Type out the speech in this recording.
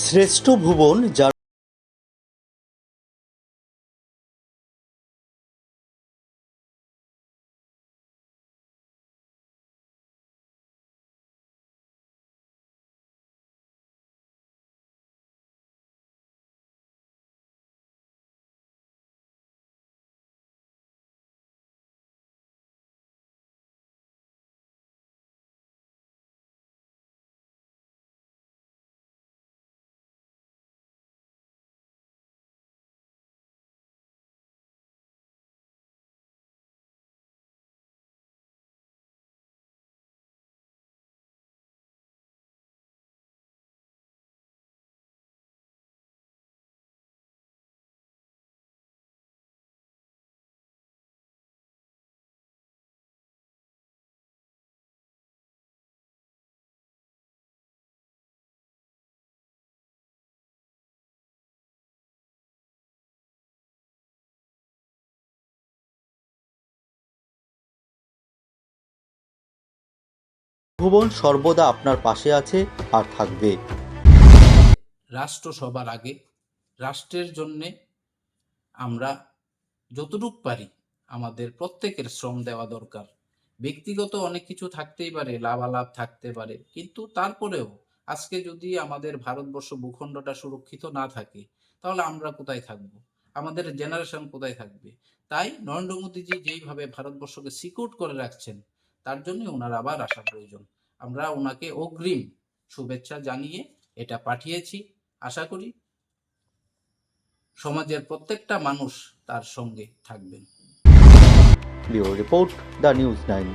শ্রেষ্ঠ ভুবন যার ভুবন সর্বদা আপনার পাশে আছে আর থাকবে। রাষ্ট্র সবার আগে, রাষ্ট্রের জন্যে আমরা যতটুক পারি আমাদের প্রত্যেকের শ্রম দেওয়া দরকার। ব্যক্তিগত অনেক কিছু থাকতেই পারে, লাভালাভ থাকতে পারে, কিন্তু তারপরেও আজকে যদি আমাদের ভারতবর্ষ ভূখণ্ডটা সুরক্ষিত না থাকে, তাহলে আমরা কোথায় থাকব? আমাদের জেনারেশন কোথায় থাকবে? তাই নরেন্দ্র মোদীজি যেইভাবে ভারতবর্ষকে সিকিউর করে রাখছেন তার জন্য ওনার আবার আসা প্রয়োজন। আমরা ওনাকে অগ্রিম শুভেচ্ছা জানিয়ে এটা পাঠিয়েছি। আশা করি সমাজের প্রত্যেকটা মানুষ তার সঙ্গে থাকবেন। Report the news nine